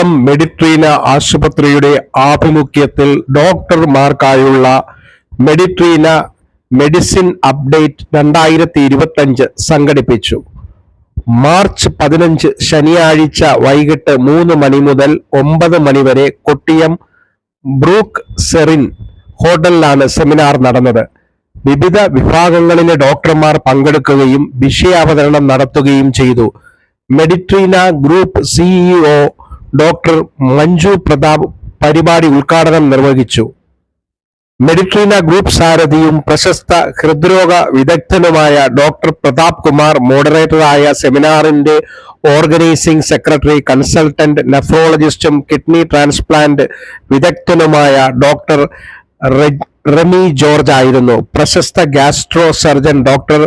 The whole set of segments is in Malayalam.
കൊല്ലം മെഡിട്രീന ആശുപത്രിയുടെ ആഭിമുഖ്യത്തിൽ ഡോക്ടർമാർക്കായുള്ള മെഡിട്രീന മെഡിസിൻ അപ്ഡേറ്റ് രണ്ടായിരത്തി ഇരുപത്തഞ്ച് സംഘടിപ്പിച്ചു. മാർച്ച് പതിനഞ്ച് ശനിയാഴ്ച വൈകിട്ട് മൂന്ന് മണി മുതൽ ഒമ്പത് മണി വരെ കൊട്ടിയം ബ്രൂക്ക് സെറിൻ ഹോട്ടലിലാണ് സെമിനാർ നടന്നത്. വിവിധ വിഭാഗങ്ങളിലെ ഡോക്ടർമാർ പങ്കെടുക്കുകയും വിഷയാവതരണം നടത്തുകയും ചെയ്തു. Meditrina group CEO doctor Manju Prathap പരിപാടി ഉദ്ഘാടനം നിർവഹിച്ചു. മെഡിട്രീന ഗ്രൂപ്പ് സാരഥിയും പ്രശസ്ത ഹൃദ്രോഗ വിദഗ്ധനുമായ ഡോക്ടർ പ്രതാപ് കുമാർ മോഡറേറ്ററായ സെമിനാറിന്റെ ഓർഗനൈസിംഗ് സെക്രട്ടറി കൺസൾട്ടന്റ് നെഫ്രോളജിസ്റ്റും കിഡ്നി ട്രാൻസ്പ്ലാന്റ് വിദഗ്ധനുമായ ഡോക്ടർ റമി ജോർജ് ആയിരുന്നു. പ്രശസ്ത gastro surgeon doctor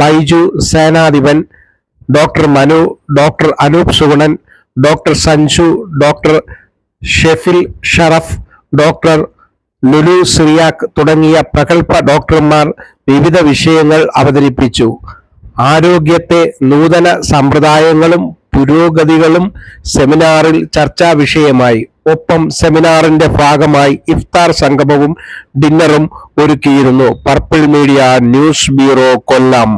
Baiju Senadhipan doctor Manu doctor Anoop Sugunan doctor Sanju doctor Shefil Sharaf doctor Lulu Cyriac തുടങ്ങിയ പ്രഗത്ഭ ഡോക്ടർമാർ വിവിധ വിഷയങ്ങൾ അവതരിപ്പിച്ചു. ആരോഗ്യത്തെ നൂതന സമ്പ്രദായങ്ങളും പുരോഗതികളും സെമിനാറിൽ ചർച്ചാ വിഷയമായി. ഒപ്പം സെമിനാറിന്റെ ഭാഗമായി ഇഫ്താർ സംഗമവും ഡിന്നറും ഒരുക്കിയിരുന്നു. Purple media news bureau Kollam.